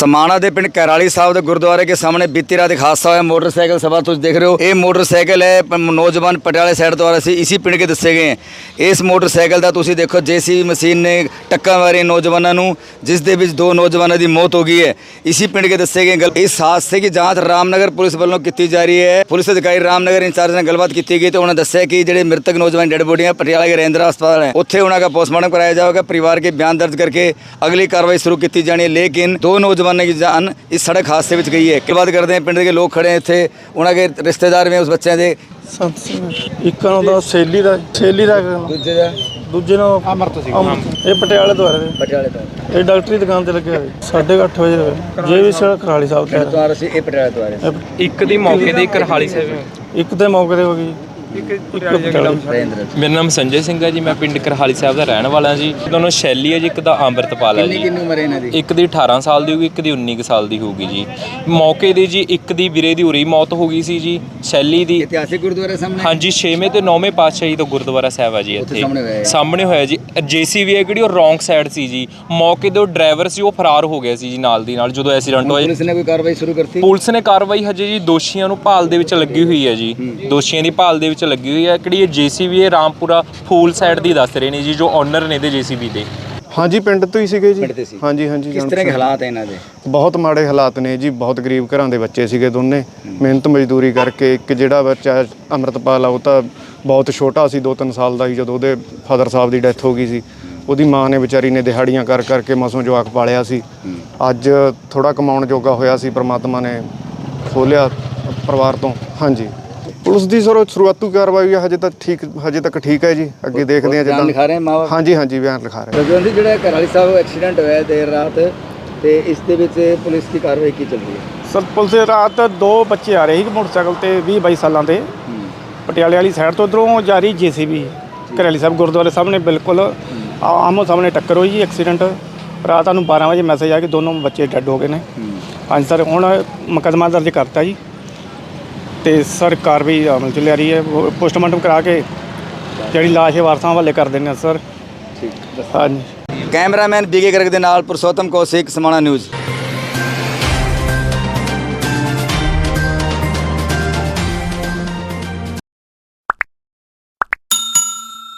ਸਮਾਣਾ ਦੇ ਪਿੰਡ ਕੈਰਾਲੀ ਸਾਹਿਬ ਦੇ ਗੁਰਦੁਆਰੇ ਦੇ ਸਾਹਮਣੇ ਬੀਤੀ ਰਾਤ ਇੱਕ ਹਾਦਸਾ ਹੋਇਆ। ਮੋਟਰਸਾਈਕਲ ਸਵਾਰ ਤੁਸੀਂ ਦੇਖ ਰਹੇ ਹੋ। ਇਹ ਮੋਟਰਸਾਈਕਲ ਹੈ ਨੌਜਵਾਨ ਪਟਿਆਲੇ ਸਾਈਡ ਤੋਂ ਆ ਰਿਹਾ ਸੀ। ਇਸੇ ਪਿੰਡ ਕੇ ਦੱਸੇ ਗਏ ਇਸ ਮੋਟਰਸਾਈਕਲ ਦਾ ਤੁਸੀਂ ਦੇਖੋ ਜੇਸੀਬੀ ਮਸ਼ੀਨ ਨੇ ਟੱਕਾ ਮਾਰੇ ਨੌਜਵਾਨਾਂ ਨੂੰ, ਜਿਸ ਦੇ ਵਿੱਚ ਦੋ ਨੌਜਵਾਨਾਂ ਦੀ ਮੌਤ ਹੋ ਗਈ ਹੈ। ਇਸੇ ਪਿੰਡ ਕੇ ਦੱਸੇ ਗਏ ਇਸ ਹਾਦਸੇ ਦੀ ਜਾਂਚ ਰਾਮਨਗਰ ਪੁਲਿਸ ਵੱਲੋਂ ਕੀਤੀ ਜਾ ਰਹੀ ਹੈ। ਪੁਲਿਸ ਅਧਿਕਾਰੀ ਰਾਮਨਗਰ ਇੰਚਾਰਜ ਨਾਲ ਗੱਲਬਾਤ ਕੀਤੀ ਗਈ ਤੇ ਉਹਨਾਂ ਦੱਸਿਆ ਕਿ ਜਿਹੜੇ ਮ੍ਰਿਤਕ ਨੌਜਵਾਨ ਡੈਡ ਬੋਡੀਆਂ ਪਟਿਆਲੇ ਦੇ ਰੇਂਦਰਾ ਹਸਪਤਾਲ ਹੈ, ਉੱਥੇ ਉਹਨਾਂ ਦਾ ਪੋਸਟਮਾਰਟਮ ਕਰਾਇਆ ਜਾਵੇਗਾ। ਪਰਿਵਾਰ ਕੇ ਬਿਆਨ ਦਰਜ ਕਰਕੇ ਅਗਲੀ ਕਾਰਵਾਈ ਸ਼ੁਰੂ ਕੀਤੀ ਜਾਣੀ ਹੈ। ਲੇਕਿਨ ਦੋ ਨੌਜਵਾਨ नौजवानों की जान इस सड़क हादसे ਵਿੱਚ ਗਈ ਹੈ ਗੱਲਬਾਤ ਕਰਦੇ ਹਾਂ ਪਿੰਡ ਦੇ ਲੋਕ ਖੜੇ ਇੱਥੇ ਉਹਨਾਂ ਦੇ ਰਿਸ਼ਤੇਦਾਰ ਵੀ ਉਸ ਬੱਚਿਆਂ ਦੇ ਸੰਤ ਸਿੰਘ ਇੱਕ ਨੂੰ ਦਾ ਸੇਲੀ ਦਾ ਸੇਲੀ ਦਾ ਹੈਗਾ। ਦੂਜੇ ਦਾ ਦੂਜੇ ਨੂੰ ਅਮਰਤ ਸੀ ਇਹ ਪਟਿਆਲੇ ਤੋਂ ਆ ਰਹੇ ਪਟਿਆਲੇ ਤੋਂ ਇਹ ਡਾਕਟਰੀ ਦੁਕਾਨ ਤੇ ਲੱਗਿਆ ਹੋਇਆ 8:30 ਵਜੇ ਹੋਇਆ ਜੇ ਵੀ ਸਰ ਕਰਾਲੀ ਸਾਹਿਬ ਤੇ ਆ ਤੋਂ ਆ ਰਹੇ ਸੀ ਇਹ ਪਟਿਆਲੇ ਤੋਂ ਆ ਰਹੇ ਰਿਹਾ। ਇੱਕ ਦੀ ਮੌਕੇ ਦੇ ਕਰਹਾਲੀ ਸਾਹਿਬ ਇਹ- ਇੱਕ ਤੇ ਮੌਕੇ ਤੇ ਹੋ ਗਈ ਇੱਕ ਪਟਿਆਲੇ ਰੇਂਦਰ ਮੇਰਾ ਨਾਮ ਸੰਜੇ ਸਿੰਘ ਹੈ ਜੀ ਮੈਂ ਪਿੰਡ ਕਰਹਾਲੀ ਸਾਹਿਬ ਦਾ ਰਹਿਣ ਵਾਲਾ ਜੀ। ਦੋਨੋਂ ਸ਼ੈਲੀ ਹੈ ਜੀ ਇੱਕ ਦਾ ਅੰਮ੍ਰਿਤਪਾਲ ਹੈ ਜੀ। ਕਿੰਨੀ ਉਮਰ ਹੈ ਇਹਨਾਂ ਦੀ? ਇੱਕ ਦੀ 18 ਸਾਲ ਦੀ ਹੋਊਗੀ ਇੱਕ ਦੀ 19 ਕੁ ਸਾਲ ਦੀ ਹੋਊਗੀ ਜੀ। ਮੌਕੇ ਦੀ ਜੀ ਇੱਕ ਦੀ ਵੀਰੇ ਦੀ ਉਰੀ ਮੌਤ ਹੋ ਗਈ ਸੀ ਜੀ ਸ਼ੈਲੀ ਦੀ। ਇਤਿਹਾਸਿਕ ਗੁਰਦੁਆਰੇ ਸਾਹਮਣੇ? ਹਾਂਜੀ 6ਵੇਂ ਤੇ 9ਵੇਂ ਪਾਤਸ਼ਾਹੀ ਤੋਂ ਗੁਰਦੁਆਰਾ ਸਾਹਿਬ ਆ ਜੀ ਇੱਥੇ। ਸਾਹਮਣੇ ਹੋਇਆ। ਜੀ। ਜੀਸੀਬੀ ਹੈ ਕਿਹੜੀ ਉਹ ਰੋਂਗ ਸਾਈਡ ਸੀ ਜੀ। ਮੌਕੇ ਉਹ ਡਰਾਈਵਰ ਸੀ ਉਹ ਫਰਾਰ ਹੋ ਗਿਆ ਸੀ ਜੀ ਨਾਲ ਦੀ ਨਾਲ ਜਦੋਂ ਐਕਸੀਡੈਂਟ ਹੋਇਆ। ਪੁਲਿਸ ਨੇ ਕੋਈ ਕਾਰਵਾਈ ਸ਼ੁਰੂ ਕਰਤੀ? ਪੁਲਿਸ ਨੇ ਕਾਰਵਾਈ ਹਜੇ ਜੀ ਦੋਸ਼ੀਆਂ ਨੂੰ ਭਾਲ ਦੇ ਵਿੱਚ ਲੱਗੀ ਹੋਈ ਹੈ ਜੀ। ਦੋਸ਼ੀਆਂ ਦੀ ਭਾਲ ਦੇ ਵਿੱਚ ਲੱਗੀ ਹੋਈ ਹੈ। ਕਿਹੜੀ ਇਹ ਜੀਸੀਬੀ ਹੈ? ਰਾਮਪੁਰਾ ਫੂਲ ਸਾਈਡ ਦੀ ਦੱਸ ਰਹੇ ਨੇ ਜੀ ਜੋ ਓਨਰ ਨੇ ਦੇ ਜੀਸੀਬੀ ਦੇ। ਹਾਂਜੀ ਪਿੰਡ ਤੋਂ ਹੀ ਸੀਗੇ ਜੀ। ਪਿੰਡ ਦੇ ਸੀ। ਹਾਂਜੀ ਹਾਂਜੀ ਕਿਸ ਤਰ੍ਹਾਂ ਦੇ ਹਾਲਾਤ ਹੈ ਇਹਨਾਂ ਦੇ? ਬਹੁਤ ਮਾੜੇ ਹਾਲਾਤ ਨੇ ਜੀ ਬਹੁਤ ਗਰੀਬ ਘਰਾਂ ਦੇ ਬੱਚੇ ਸੀਗੇ ਦੋਨੇ। ਮਿਹਨਤ ਮਜ਼ਦੂਰੀ ਕਰਕੇ ਇੱਕ ਜਿਹੜਾ ਬੱਚਾ ਅੰਮ੍ਰਿਤਪਾਲ ਆ ਉਹ ਤਾਂ ਬਹੁਤ ਛੋਟਾ ਸੀ 2-3 ਸਾਲ ਦਾ ਸੀ ਜਦੋਂ ਉਹਦੇ ਫਾਦਰ ਸਾਹਿਬ ਦੀ ਡੈਥ ਹੋ ਗਈ ਸੀ। ਉਹਦੀ ਮਾਂ ਨੇ ਵਿਚਾਰੀ ਨੇ ਦਿਹਾੜੀਆਂ ਕਰ ਕਰਕੇ ਮਸੋਂ ਜਵਾਕ ਪਾਲਿਆ ਸੀ। ਅੱਜ ਥੋੜਾ ਕਮਾਉਣ ਜੋਗਾ ਹੋਇਆ ਸੀ ਪ੍ਰਮਾਤਮਾ ਨੇ ਖੋਲਿਆ ਪਰਿਵਾਰ ਤੋਂ। ਹਾਂਜੀ। ਪੁਲਿਸ ਦੀ ਸਰ ਸ਼ੁਰੂਆਤੀ ਕਾਰਵਾਈ ਹੈ ਹਜੇ ਤੱਕ ਠੀਕ ਹਜੇ ਤੱਕ ਠੀਕ ਹੈ ਜੀ। ਅੱਗੇ ਦੇਖਦੇ ਹਾਂ ਬਿਆਨ ਲਿਖਾ ਰਹੇ ਜਿੱਦਾਂ ਮਾਂ ਹਾਂਜੀ ਹਾਂਜੀ ਬਿਆਨ ਲਿਖਾ ਰਹੇ ਰਜਵੰਤ ਜੀ ਜਿਹੜਾ ਕਰਾਲੀ ਸਾਹਿਬ ਐਕਸੀਡੈਂਟ ਹੋਇਆ ਦੇਰ ਰਾਤ ਤੇ ਇਸ ਦੇ ਵਿੱਚ ਪੁਲਿਸ ਦੀ ਕਾਰਵਾਈ ਕੀ ਚੱਲ ਰਹੀ ਹੈ? ਸਰ ਪੁਲਿਸ ਰਾਤ ਦੋ ਬੱਚੇ ਆ ਰਹੇ ਸੀ ਮੋਟਰਸਾਈਕਲ ਤੇ 20 22 ਸਾਲਾਂ ਦੇ। ਪਟਿਆਲੇ ਵਾਲੀ ਸਾਈਡ ਤੋਂ ਉਧਰੋਂ ਜਾ ਰਹੀ ਜੀਸੀਬੀ। ਕਰਾਲੀ ਸਾਹਿਬ ਗੁਰਦੁਆਰੇ ਸਾਹਮਣੇ ਬਿਲਕੁਲ ਆ- ਆਮੋ ਸਾਹਮਣੇ ਟੱਕਰ ਹੋਈ ਜੀ ਐਕਸੀਡੈਂਟ। ਰਾਤ ਨੂੰ 12 ਵਜੇ ਮੈਸੇਜ ਆ ਕਿ ਦੋਨੋਂ ਬੱਚੇ ਡੈੱਡ ਹੋ ਗਏ ਨੇ। ਹਾਂਜੀ ਸਰ ਹੁਣ ਮੁਕੱਦਮਾ ਦਰਜ ਕਰਤਾ ਜੀ। ਤੇ ਸਰ ਕਾਰਵਾਈ ਅਮਲ ਚ ਲਿਆ ਰਹੀ ਹੈ। ਉਹ ਪੋਸਟਮਾਰਟਮ ਕਰਾ ਕੇ ਜਿਹੜੀ ਲਾਸ਼ ਹੈ ਵਾਰਸਾਂ ਹਵਾਲੇ ਕਰ ਦਿੰਦੇ ਆ ਸਰ। ਹਾਂਜੀ। ਕੈਮਰਾਮੈਨ ਬੀਕੇ ਗਰਗ ਦੇ ਨਾਲ ਪੁਰਸ਼ੋਤਮ ਕੌਸ਼ਿਕ ਸਮਾਣਾ ਨਿਊਜ਼।